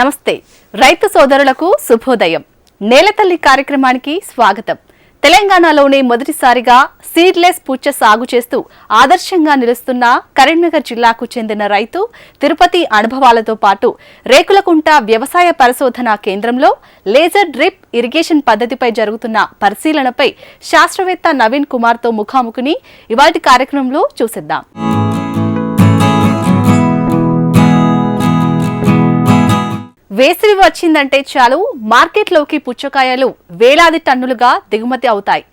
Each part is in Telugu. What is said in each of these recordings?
నమస్తే. రైతు సోదరులకు శుభోదయం. నేలతల్లి కార్యక్రమానికి స్వాగతం. తెలంగాణలోనే మొదటిసారిగా సీడ్లెస్ పుచ్చ సాగు చేస్తూ ఆదర్శంగా నిలుస్తున్న కరీంనగర్ జిల్లాకు చెందిన రైతు తిరుపతి అనుభవాలతో పాటు రేకులకుంట వ్యవసాయ పరిశోధనా కేంద్రంలో లేజర్ డ్రిప్ ఇరిగేషన్ పద్ధతిపై జరుగుతున్న పరిశీలనపై శాస్త్రవేత్త నవీన్ కుమార్తో ముఖాముఖిని ఇవాటి కార్యక్రమంలో చూసిద్దాం. వేసవి వచ్చిందంటే చాలు. మార్కెట్లోకి పుచ్చకాయలు వేలాది టన్నులుగా దిగుమతి అవుతాయి.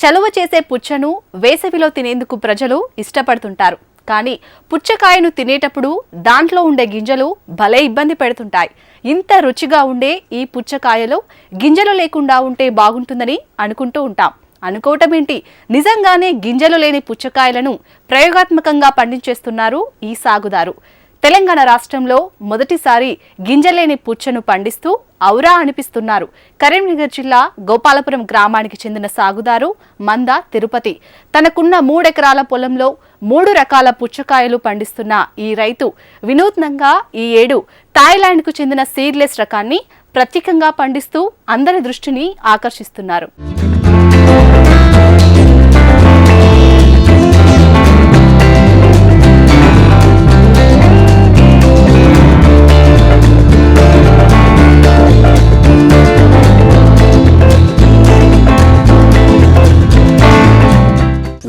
చలువ చేసే పుచ్చను వేసవిలో తినేందుకు ప్రజలు ఇష్టపడుతుంటారు. కానీ పుచ్చకాయను తినేటప్పుడు దాంట్లో ఉండే గింజలు భలే ఇబ్బంది పెడుతుంటాయి. ఇంత రుచిగా ఉండే ఈ పుచ్చకాయలో గింజలు లేకుండా ఉంటే బాగుంటుందని అనుకుంటూ ఉంటాం. అనుకోవటమేంటి నిజంగానే గింజలు లేని పుచ్చకాయలను ప్రయోగాత్మకంగా పండించేస్తున్నారు ఈ సాగుదారు. తెలంగాణ రాష్ట్రంలో మొదటిసారి గింజలేని పుచ్చను పండిస్తూ ఔరా అనిపిస్తున్నారు. కరీంనగర్ జిల్లా గోపాలపురం గ్రామానికి చెందిన సాగుదారు మంద తిరుపతి. తనకున్న మూడెకరాల పొలంలో మూడు రకాల పుచ్చకాయలు పండిస్తున్న ఈ రైతు వినూత్నంగా ఈ ఏడు థాయిలాండ్కు చెందిన సీడ్లెస్ రకాన్ని ప్రత్యేకంగా పండిస్తూ అందరి దృష్టిని ఆకర్షిస్తున్నారు.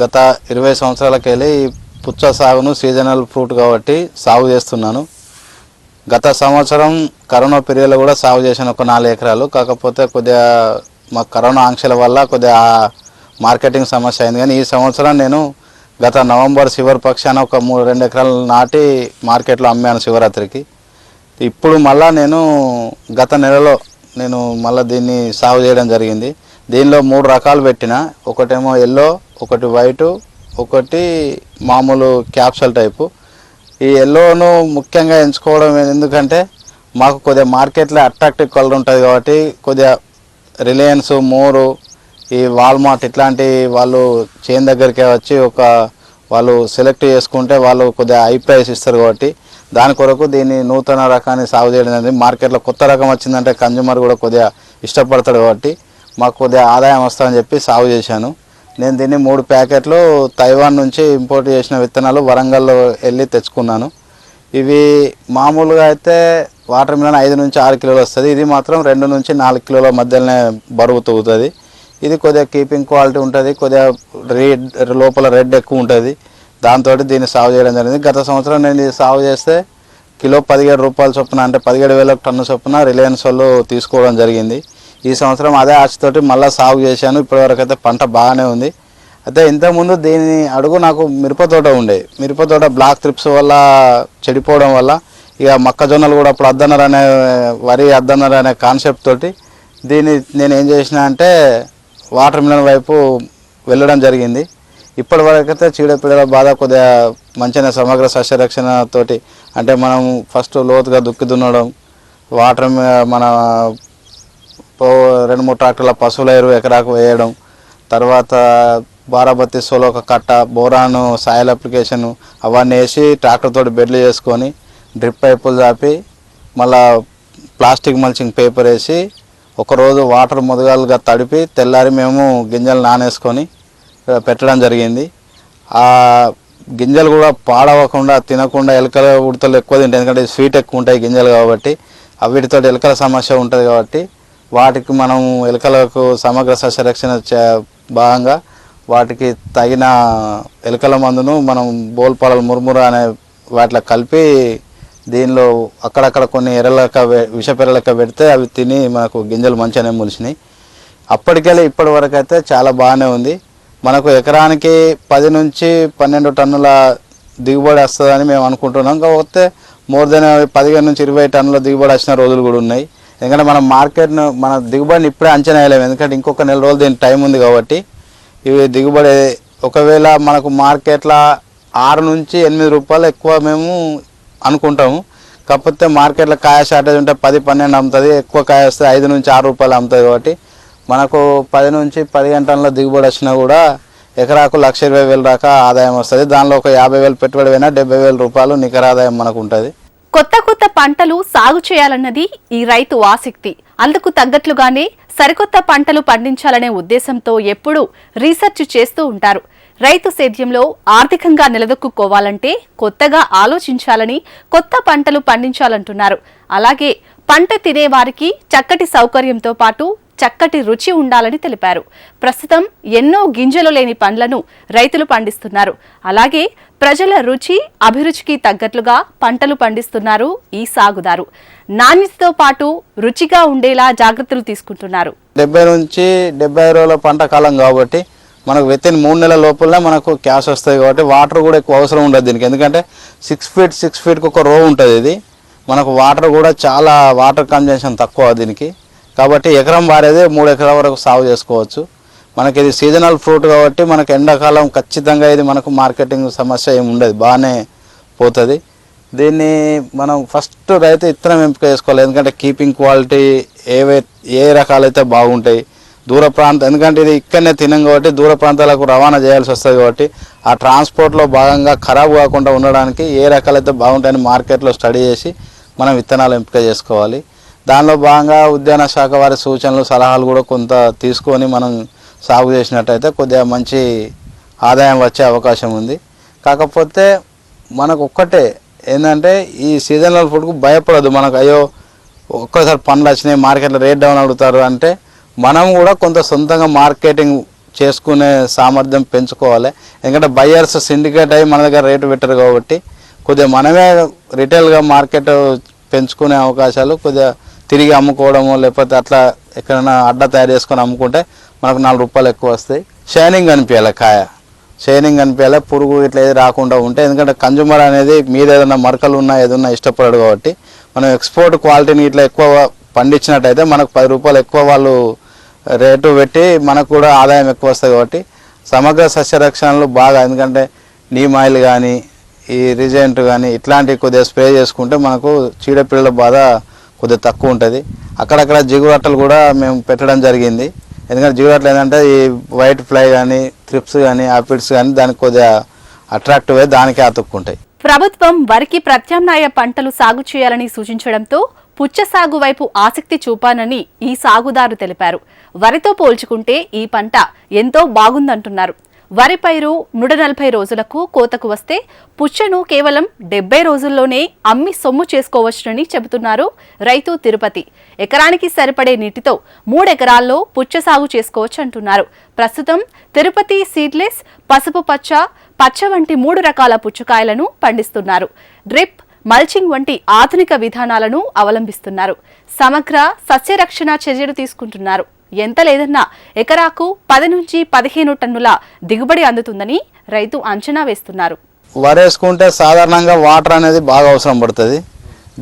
గత ఇరవై సంవత్సరాలకెళ్ళి ఈ పుచ్చ సాగును సీజనల్ ఫ్రూట్ కాబట్టి సాగు చేస్తున్నాను. గత సంవత్సరం కరోనా పీరియడ్లో కూడా సాగు చేశాను ఒక నాలుగు ఎకరాలు. కాకపోతే కొద్దిగా మా కరోనా ఆంక్షల వల్ల కొద్దిగా మార్కెటింగ్ సమస్య అయింది. కానీ ఈ సంవత్సరం నేను గత నవంబర్ శివరి పక్షాన ఒక మూడు రెండు ఎకరాలు నాటి మార్కెట్లో అమ్మాను శివరాత్రికి. ఇప్పుడు మళ్ళా నేను గత నెలలో నేను మళ్ళీ దీన్ని సాగు చేయడం జరిగింది. దీనిలో మూడు రకాలు పెట్టిన. ఒకటేమో ఎల్లో ఒకటి వైటు ఒకటి మామూలు క్యాప్సల్ టైపు. ఈ ఎల్లోను ముఖ్యంగా ఎంచుకోవడం ఎందుకంటే మాకు కొద్దిగా మార్కెట్లో అట్రాక్టివ్ కలర్ ఉంటుంది కాబట్టి కొద్దిగా రిలయన్స్ మోరు ఈ వాల్మార్ట్ ఇట్లాంటి వాళ్ళు చైన్ దగ్గరికే వచ్చి ఒక వాళ్ళు సెలెక్ట్ చేసుకుంటే వాళ్ళు కొద్దిగా హై ప్రైస్ ఇస్తారు కాబట్టి దాని కొరకు దీన్ని నూతన రకాన్ని సాగు చేయడం అనేది మార్కెట్లో కొత్త రకం వచ్చిందంటే కన్జ్యూమర్ కూడా కొద్దిగా ఇష్టపడతాడు కాబట్టి మాకు కొద్దిగా ఆదాయం వస్తుందని చెప్పి సాగు చేశాను. నేను దీన్ని మూడు ప్యాకెట్లు తైవాన్ నుంచి ఇంపోర్ట్ చేసిన విత్తనాలు వరంగల్లో వెళ్ళి తెచ్చుకున్నాను. ఇవి మామూలుగా అయితే వాటర్ మిలన్ ఐదు నుంచి ఆరు కిలోలు వస్తుంది. ఇది మాత్రం రెండు నుంచి నాలుగు కిలోల మధ్యలోనే బరువు తగ్గుతుంది ఇది కొద్దిగా కీపింగ్ క్వాలిటీ ఉంటుంది కొద్దిగా రెడ్ లోపల రెడ్ ఎక్కువ ఉంటుంది. దాంతో దీన్ని సాగు చేయడం జరిగింది. గత సంవత్సరం నేను ఇది సాగు చేస్తే కిలో పదిహేడు రూపాయల చొప్పున అంటే పదిహేడు వేల టన్ను చొప్పున రిలయన్స్ వాళ్ళు తీసుకోవడం జరిగింది. ఈ సంవత్సరం అదే ఆశతోటి మళ్ళీ సాగు చేశాను. ఇప్పటివరకు అయితే పంట బాగానే ఉంది. అయితే ఇంతకుముందు దీని అడుగు నాకు మిరపతోట ఉండే. మిరప తోట బ్లాక్ ట్రిప్స్ వల్ల చెడిపోవడం వల్ల ఇక మొక్కజొన్నలు కూడా అప్పుడు అద్దన్నారు అనే వరి అద్దన్నారు అనే కాన్సెప్ట్ తోటి దీన్ని నేను ఏం చేసిన అంటే వాటర్ మిలన్ వైపు వెళ్ళడం జరిగింది. ఇప్పటి వరకైతే చీడపీడల బాధ కొద్దిగా మంచిగా సమగ్ర సస్యరక్షణతోటి అంటే మనం ఫస్ట్ లోతుగా దుక్కి దున్నడం వాటర్ మన రెండు మూడు ట్రాక్టర్ల పశువుల ఎరువు ఎకరాకు వేయడం తర్వాత బారాబత్తి సోలో ఒక కట్ట బోరాను సాయిల్ అప్లికేషన్ అవన్నీ వేసి ట్రాక్టర్ తోటి బెడ్లు చేసుకొని డ్రిప్ పైపులు చాపి మళ్ళా ప్లాస్టిక్ మల్చింగ్ పేపర్ వేసి ఒకరోజు వాటర్ మొదగాలుగా తడిపి తెల్లారి మేము గింజలు నానేసుకొని పెట్టడం జరిగింది. ఆ గింజలు కూడా పాడవకుండా తినకుండా ఎలకల ఉడతలు ఎక్కువ తింటాయి. ఎందుకంటే స్వీట్ ఎక్కువ ఉంటాయి గింజలు కాబట్టి వీటితో ఎలకల సమస్య ఉంటుంది కాబట్టి వాటికి మనం ఎలుకలకు సమగ్ర సస్యరక్షణ భాగంగా వాటికి తగిన ఎలుకల మందును మనం బోల్పాలలు మురుముర అనే వాటిలో కలిపి దీనిలో అక్కడక్కడ కొన్ని ఎర్రలక విషపెర్రలక పెడితే అవి తిని మనకు గింజలు మంచిగానే మొలిచినాయి అప్పటికెళ్ళి ఇప్పటి వరకు అయితే చాలా బాగానే ఉంది. మనకు ఎకరానికి పది నుంచి పన్నెండు టన్నుల దిగుబడి వస్తుందని మేము అనుకుంటున్నాం. కాకపోతే మోర్ దెన్ పదిహేను నుంచి ఇరవై టన్నుల దిగుబడి వచ్చిన రోజులు కూడా ఉన్నాయి. ఎందుకంటే మనం మార్కెట్ను మన దిగుబడిని ఇప్పుడే అంచనా వేయలేము. ఎందుకంటే ఇంకొక నెల రోజులు దీనికి టైం ఉంది కాబట్టి ఇవి దిగుబడి ఒకవేళ మనకు మార్కెట్లో ఆరు నుంచి ఎనిమిది రూపాయలు ఎక్కువ మేము అనుకుంటాము. కాకపోతే మార్కెట్లో కాయ షార్టేజ్ ఉంటే పది పన్నెండు అమ్ముతుంది ఎక్కువ కాయ వస్తే ఐదు నుంచి ఆరు రూపాయలు అమ్ముతుంది కాబట్టి మనకు పది నుంచి పది టన్నుల దిగుబడి వచ్చినా కూడా ఎకరాకు లక్ష ఇరవై వేలు దాకా ఆదాయం వస్తుంది. దానిలో ఒక యాభై వేలు పెట్టుబడి పోయినా డెబ్బై వేల రూపాయలు నికర ఆదాయం మనకు ఉంటుంది. కొత్త కొత్త పంటలు సాగు చేయాలన్నది ఈ రైతు ఆసక్తి. అందుకు తగ్గట్లుగానే సరికొత్త పంటలు పండించాలనే ఉద్దేశంతో ఎప్పుడూ రీసెర్చ్ చేస్తూ ఉంటారు. రైతు సేద్యంలో ఆర్థికంగా నిలదొక్కుకోవాలంటే కొత్తగా ఆలోచించాలని కొత్త పంటలు పండించాలంటున్నారు. అలాగే పంట తినేవారికి చక్కటి సౌకర్యంతో పాటు చక్కటి రుచి ఉండాలని తెలిపారు. ప్రస్తుతం ఎన్నో గింజలు లేని పండ్లను రైతులు పండిస్తున్నారు. అలాగే ప్రజల రుచి అభిరుచికి తగ్గట్లుగా పంటలు పండిస్తున్నారు ఈ సాగుదారు. నాణ్యతతో పాటు రుచిగా ఉండేలా జాగ్రత్తలు తీసుకుంటున్నారు. డెబ్బై నుంచి డెబ్బై రోజుల పంట కాలం కాబట్టి మనకు వితిన్ మూడు నెలల లోపలనే మనకు క్యాష్ వస్తుంది కాబట్టి వాటర్ కూడా ఎక్కువ అవసరం ఉండదు దీనికి. ఎందుకంటే సిక్స్ ఫీట్ సిక్స్ ఫీట్కి ఒక రో ఉంటుంది ఇది. మనకు వాటర్ కూడా చాలా వాటర్ కన్జంప్షన్ తక్కువ దీనికి. కాబట్టి ఎకరం వారేది మూడు ఎకరాల వరకు సాగు చేసుకోవచ్చు. మనకి ఇది సీజనల్ ఫ్రూట్ కాబట్టి మనకు ఎండాకాలం ఖచ్చితంగా ఇది మనకు మార్కెటింగ్ సమస్య ఏమి ఉండదు బాగానే పోతుంది. దీన్ని మనం ఫస్ట్ రైతు విత్తనం ఎంపిక చేసుకోవాలి ఎందుకంటే కీపింగ్ క్వాలిటీ ఏవై ఏ రకాలైతే బాగుంటాయి దూర ప్రాంతం ఎందుకంటే ఇది ఇక్కడనే తినం కాబట్టి దూర ప్రాంతాలకు రవాణా చేయాల్సి వస్తుంది కాబట్టి ఆ ట్రాన్స్పోర్ట్లో భాగంగా ఖరాబ్ కాకుండా ఉండడానికి ఏ రకాలైతే బాగుంటాయని మార్కెట్లో స్టడీ చేసి మనం విత్తనాలు ఎంపిక చేసుకోవాలి. దానిలో భాగంగా ఉద్యాన శాఖ వారి సూచనలు సలహాలు కూడా కొంత తీసుకొని మనం సాగు చేసినట్టయితే కొద్దిగా మంచి ఆదాయం వచ్చే అవకాశం ఉంది. కాకపోతే మనకు ఒక్కటే ఏంటంటే ఈ సీజనల్ ఫుడ్కు భయపడదు మనకు. అయ్యో ఒక్కసారి పనులు వచ్చినాయి మార్కెట్లో రేట్ డౌన్ అడుగుతారు అంటే మనం కూడా కొంత సొంతంగా మార్కెటింగ్ చేసుకునే సామర్థ్యం పెంచుకోవాలి. ఎందుకంటే బయ్యర్స్ సిండికేట్ అయ్యి మన దగ్గర రేటు పెట్టరు కాబట్టి కొద్దిగా మనమే రిటైల్గా మార్కెట్ పెంచుకునే అవకాశాలు కొద్దిగా తిరిగి అమ్ముకోవడము లేకపోతే అట్లా ఎక్కడైనా అడ్డ తయారు చేసుకొని అమ్ముకుంటే మనకు నాలుగు రూపాయలు ఎక్కువ వస్తాయి. షైనింగ్ అనిపించాలి కాయ. షైనింగ్ అనిపించాలి పురుగు ఇట్లా ఏది రాకుండా ఉంటే ఎందుకంటే కన్జ్యూమర్ అనేది మీద ఏదైనా మరకలు ఉన్నా ఏదన్నా ఇష్టపడడు కాబట్టి. మనం ఎక్స్పోర్ట్ క్వాలిటీని ఇట్లా ఎక్కువ పండించినట్టయితే మనకు పది రూపాయలు ఎక్కువ వాళ్ళు రేటు పెట్టి మనకు కూడా ఆదాయం ఎక్కువ వస్తుంది కాబట్టి సమగ్ర సస్యరక్షణలు బాగా ఎందుకంటే నీమ్ ఆయిల్ కానీ ఈ రిజెంట్ కానీ ఇట్లాంటివి కొద్దిగా స్ప్రే చేసుకుంటే మనకు చీడపిల్లల బాధ కొద్దిగా తక్కువ ఉంటుంది. అక్కడక్కడ జిగురట్టలు కూడా మేము పెట్టడం జరిగింది. ఎందుకంటే జిగురట్టలు ఏంటంటే ఈ వైట్ ఫ్లై కానీ త్రిప్స్ కానీ ఆపిడ్స్ కానీ దానికి కొద్దిగా అట్రాక్టివ్ అయ్యి దానికే అతుక్కుంటాయి ప్రభుత్వం వరికి ప్రత్యామ్నాయ పంటలు సాగు చేయాలని సూచించడంతో పుచ్చ సాగు వైపు ఆసక్తి చూపానని ఈ సాగుదారు తెలిపారు. వరితో పోల్చుకుంటే ఈ పంట ఎంతో బాగుందంటున్నారు. వరి పైరు నూట నలభై రోజులకు కోతకు వస్తే పుచ్చను కేవలం డెబ్బై రోజుల్లోనే అమ్మి సొమ్ము చేసుకోవచ్చునని చెబుతున్నారు రైతు తిరుపతి. ఎకరానికి సరిపడే నీటితో మూడెకరాల్లో పుచ్చ సాగు చేసుకోవచ్చు అంటున్నారు. ప్రస్తుతం తిరుపతి సీడ్లెస్ పసుపు పచ్చ పచ్చ వంటి మూడు రకాల పుచ్చకాయలను పండిస్తున్నారు. డ్రిప్ మల్చింగ్ వంటి ఆధునిక విధానాలను అవలంబిస్తున్నారు. సమగ్ర సస్యరక్షణ చర్యలు తీసుకుంటున్నారు. ఎంత లేదన్నా ఎకరాకు పది నుంచి పదిహేను టన్నుల దిగుబడి అందుతుందని రైతు అంచనా వేస్తున్నారు. వరేసుకుంటే సాధారణంగా వాటర్ అనేది బాగా అవసరం పడుతుంది.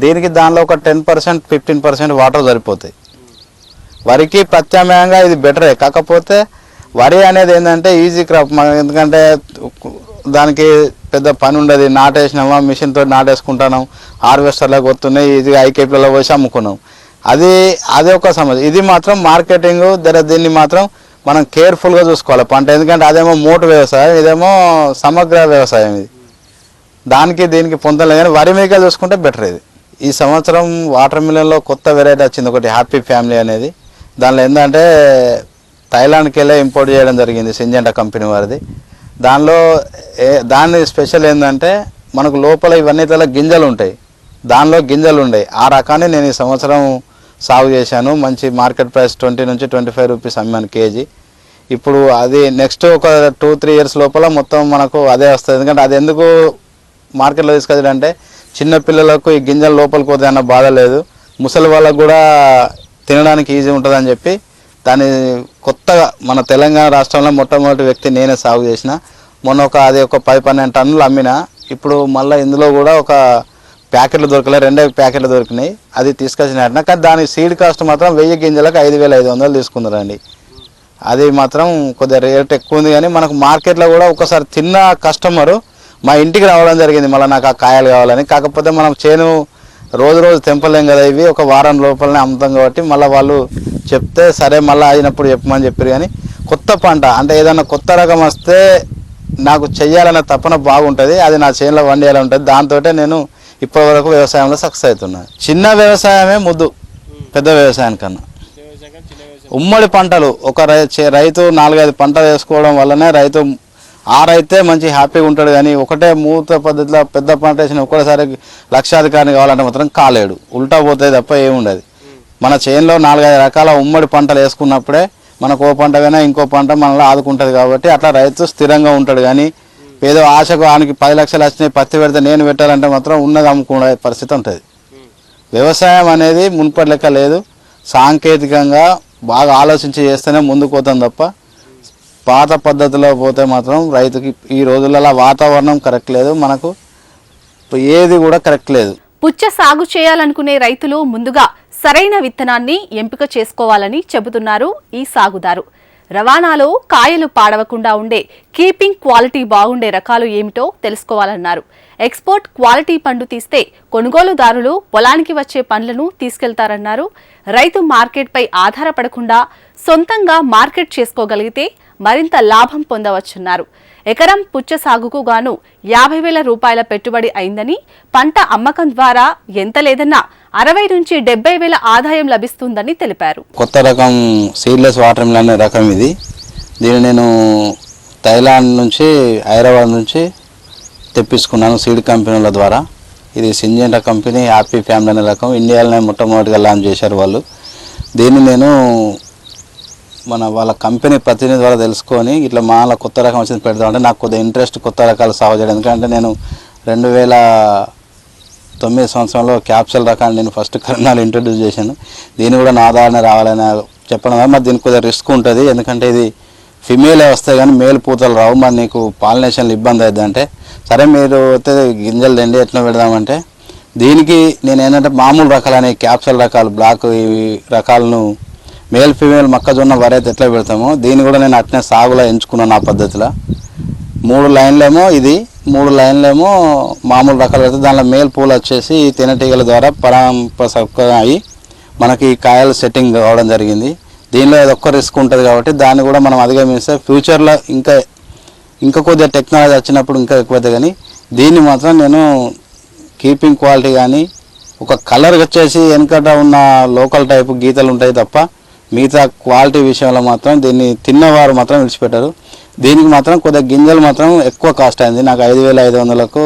దీనికి దానిలో ఒక ten percent fifteen percent water సరిపోతాయి. వరికి ప్రత్యామ్నాయంగా ఇది బెటరే. కాకపోతే వరి అనేది ఏంటంటే ఈజీ క్రాప్. ఎందుకంటే దానికి పెద్ద పని ఉండదు. నాటేసినామా మిషన్తో నాటేసుకుంటున్నాం. హార్వెస్టర్లకు వస్తున్నాయి. ఈజీగా ఐకేపీలలో పోసి అమ్ముకున్నాం. అది అది ఒక సమస్య. ఇది మాత్రం మార్కెటింగ్ ధర దీన్ని మాత్రం మనం కేర్ఫుల్గా చూసుకోవాలి పంట. ఎందుకంటే అదేమో మోటు వ్యవసాయం ఇదేమో సమగ్ర వ్యవసాయం ఇది. దానికి దీనికి పొందలేదు కానీ వరి మీద చూసుకుంటే బెటర్ ఇది. ఈ సంవత్సరం వాటర్ మిలన్లో కొత్త వెరైటీ వచ్చింది ఒకటి హ్యాపీ ఫ్యామిలీ అనేది. దానిలో ఏంటంటే థైలాండ్కి వెళ్ళే ఇంపోర్ట్ చేయడం జరిగింది సింజెంటా కంపెనీ వారిది. దానిలో ఏ దాని స్పెషల్ ఏంటంటే మనకు లోపల ఇవన్నీ ఇట్లా గింజలు ఉంటాయి. దానిలో గింజలు ఉన్నాయి ఆ రకాన్ని నేను ఈ సంవత్సరం సాగు చేశాను. మంచి మార్కెట్ ప్రైస్ ట్వంటీ నుంచి ట్వంటీ ఫైవ్ రూపీస్ అమ్మాను కేజీ. ఇప్పుడు అది నెక్స్ట్ ఒక టూ త్రీ ఇయర్స్ లోపల మొత్తం మనకు అదే వస్తుంది. ఎందుకంటే అది ఎందుకు మార్కెట్లో తీసుకొచ్చాడంటే చిన్న పిల్లలకు ఈ గింజలు లోపలికి పోతే అన్న బాధ లేదు. ముసలి వాళ్ళకు కూడా తినడానికి ఈజీ ఉంటుందని చెప్పి దాన్ని కొత్తగా మన తెలంగాణ రాష్ట్రంలో మొట్టమొదటి వ్యక్తి నేనే సాగు చేసిన. మొన్న ఒక అది ఒక పది పన్నెండు టన్నులు అమ్మిన ఇప్పుడు మళ్ళీ ఇందులో కూడా ఒక ప్యాకెట్లు దొరకలే రెండే ప్యాకెట్లు దొరికినాయి. అది తీసుకొచ్చిన కానీ దాని సీడ్ కాస్ట్ మాత్రం వెయ్యి గింజలకు ఐదు వేల ఐదు వందలు తీసుకుందరండి అది మాత్రం కొద్దిగా రేట్ ఎక్కువ ఉంది కానీ మనకు మార్కెట్లో కూడా ఒకసారి తిన్న కస్టమరు మా ఇంటికి రావడం జరిగింది. మళ్ళీ నాకు ఆ కాయలు కావాలని. కాకపోతే మనం చేను రోజు రోజు తెంపలేం కదా ఇవి. ఒక వారం లోపలనే అమ్ముతాం కాబట్టి మళ్ళీ వాళ్ళు చెప్తే సరే మళ్ళీ అయినప్పుడు చెప్పమని చెప్పారు కానీ కొత్త పంట అంటే ఏదైనా కొత్త రకం వస్తే నాకు చెయ్యాలనే తపన బాగుంటుంది. అది నా చేనులో వండేయాలి ఉంటుంది. దాంతో నేను ఇప్పటి వరకు వ్యవసాయంలో సక్సెస్ అవుతున్నాయి. చిన్న వ్యవసాయమే ముద్దు పెద్ద వ్యవసాయం కన్నా. ఉమ్మడి పంటలు ఒక రై- చే- రైతు నాలుగైదు పంటలు వేసుకోవడం వల్లనే రైతు ఆ రైతే మంచి హ్యాపీగా ఉంటాడు కానీ ఒకటే మూత పద్ధతిలో పెద్ద పంట వేసిన ఒక్కసారి లక్షాధికారిని కావాలంటే మాత్రం కాలేడు. ఉల్టా పోతే తప్ప ఏముండదు. మన చేనులో నాలుగైదు రకాల ఉమ్మడి పంటలు వేసుకున్నప్పుడే మనకు ఓ పంట కన్నా ఇంకో పంట మనలో ఆదుకుంటుంది కాబట్టి అట్లా రైతు స్థిరంగా ఉంటాడు కానీ ఏదో ఆశకు ఆయనకి పది లక్షలు వచ్చినాయి పత్తి పెడితే నేను పెట్టాలంటే మాత్రం ఉన్నది అమ్ముకునే పరిస్థితి ఉంటుంది. వ్యవసాయం అనేది మునుపటి లెక్క లేదు. సాంకేతికంగా బాగా ఆలోచించి చేస్తేనే ముందుకు పోతాం తప్ప పాత పద్ధతిలో పోతే మాత్రం రైతుకి ఈ రోజులలో వాతావరణం కరెక్ట్ లేదు. మనకు ఏది కూడా కరెక్ట్ లేదు. పుచ్చ సాగు చేయాలనుకునే రైతులు ముందుగా సరైన విత్తనాన్ని ఎంపిక చేసుకోవాలని చెబుతున్నారు ఈ సాగుదారు. రవాణాలో కాయలు పాడవకుండా ఉండే కీపింగ్ క్వాలిటీ బాగుండే రకాలు ఏమిటో తెలుసుకోవాలన్నారు. ఎక్స్పోర్ట్ క్వాలిటీ పండు తీస్తే కొనుగోలుదారులు పొలానికి వచ్చే పండ్లను తీసుకెళ్తారన్నారు. రైతు మార్కెట్పై ఆధారపడకుండా సొంతంగా మార్కెట్ చేసుకోగలిగితే మరింత లాభం పొందవచ్చున్నారు. ఎకరం పుచ్చ సాగుకు గాను యాభై వేల రూపాయల పెట్టుబడి అయిందని పంట అమ్మకం ద్వారా ఎంత లేదన్నా అరవై నుంచి డెబ్బై వేల ఆదాయం లభిస్తుందని తెలిపారు. కొత్త రకం సీడ్లెస్ వాటర్ మిలన్ అనే రకం ఇది. దీన్ని నేను థైలాండ్ నుంచి హైదరాబాద్ నుంచి తెప్పించుకున్నాను సీడ్ కంపెనీల ద్వారా. ఇది సింజెంటా కంపెనీ హ్యాపీ ఫ్యామిలీ అనే రకం. ఇండియాలోనే మొట్టమొదటిగా లాంచ్ చేశారు వాళ్ళు. దీన్ని నేను మన వాళ్ళ కంపెనీ ప్రతినిధి ద్వారా తెలుసుకొని ఇట్లా మాల కొత్త రకం వచ్చింది పెడదామంటే నాకు కొద్దిగా ఇంట్రెస్ట్ కొత్త రకాలు సాగు చేయడం. ఎందుకంటే నేను రెండు వేల తొమ్మిది సంవత్సరంలో క్యాప్సల్ రకాన్ని నేను ఫస్ట్ కరణాలు ఇంట్రడ్యూస్ చేశాను. దీన్ని కూడా నా ఆధారణ రావాలని చెప్పడం వల్ల మరి దీనికి కొద్దిగా రిస్క్ ఉంటుంది. ఎందుకంటే ఇది ఫిమేలే వస్తాయి కానీ మేల్ పూతలు రావు. మరి నీకు పాలినేషన్లు ఇబ్బంది అవుతుంది అంటే సరే మీరు అయితే గింజలు దండి ఎట్లా పెడదామంటే దీనికి నేను ఏంటంటే మామూలు రకాలనే క్యాప్సల్ రకాలు బ్లాక్ ఇవి రకాలను మేల్ ఫీమేల్ మొక్కజొన్న వరైతే ఎట్లా పెడతామో దీన్ని కూడా నేను అట్నే సాగులో ఎంచుకున్నాను నా పద్ధతిలో. మూడు లైన్లేమో ఇది మూడు లైన్లేమో మామూలు రకాలు అయితే. దానిలో మేల్ పూలు వచ్చేసి తేనెటీగల ద్వారా పరాంపసక అయి మనకి కాయలు సెట్టింగ్ కావడం జరిగింది. దీనిలో ఏదో ఒక్క రిస్క్ ఉంటుంది కాబట్టి దాన్ని కూడా మనం అధిగమిస్తే ఫ్యూచర్లో ఇంకా ఇంకా కొద్దిగా టెక్నాలజీ వచ్చినప్పుడు ఇంకా ఎక్కువైతే కానీ దీన్ని మాత్రం నేను కీపింగ్ క్వాలిటీ కానీ ఒక కలర్ వచ్చేసి వెనకట ఉన్న లోకల్ టైప్ గీతలు ఉంటాయి తప్ప మిగతా క్వాలిటీ విషయంలో మాత్రం దీన్ని తిన్నవారు మాత్రం విడిచిపెట్టారు. దీనికి మాత్రం కొద్దిగా గింజలు మాత్రం ఎక్కువ కాస్ట్ అయింది. నాకు ఐదు వేల ఐదు వందలకు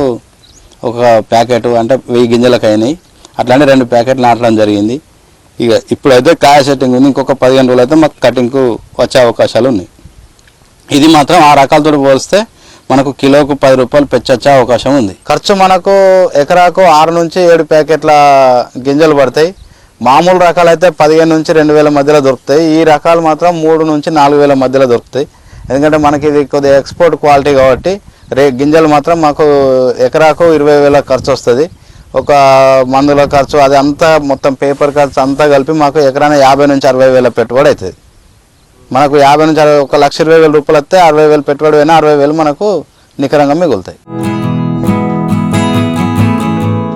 ఒక ప్యాకెట్ అంటే వెయ్యి గింజలకు అయినాయి. అట్లానే రెండు ప్యాకెట్లు నాటడం జరిగింది. ఇక ఇప్పుడైతే కాయ సెట్టింగ్ ఉంది. ఇంకొక పదిహేను రోజులు అయితే మాకు కటింగ్కు వచ్చే అవకాశాలు ఉన్నాయి. ఇది మాత్రం ఆ రకాలతో పోలిస్తే మనకు కిలోకు పది రూపాయలు పెంచొచ్చే అవకాశం ఉంది. ఖర్చు మనకు ఎకరాకు ఆరు నుంచి ఏడు ప్యాకెట్ల గింజలు పడతాయి. మామూలు రకాలు అయితే పదిహేను నుంచి రెండు వేల మధ్యలో దొరుకుతాయి. ఈ రకాలు మాత్రం మూడు నుంచి నాలుగు వేల మధ్యలో దొరుకుతాయి. ఎందుకంటే మనకి ఇది కొద్దిగా ఎక్స్పోర్ట్ క్వాలిటీ కాబట్టి రే గింజలు మాత్రం మాకు ఎకరాకు ఇరవై వేల ఖర్చు వస్తుంది. ఒక మందుల ఖర్చు అది అంతా మొత్తం పేపర్ ఖర్చు అంతా కలిపి మాకు ఎకరాన యాభై నుంచి అరవై వేల పెట్టుబడి అవుతుంది మనకు యాభై నుంచి అరవై ఒక లక్ష ఇరవై వేల రూపాయలు వస్తే అరవై వేలు పెట్టుబడి అయినా అరవై వేలు మనకు నికరంగా మిగులుతాయి.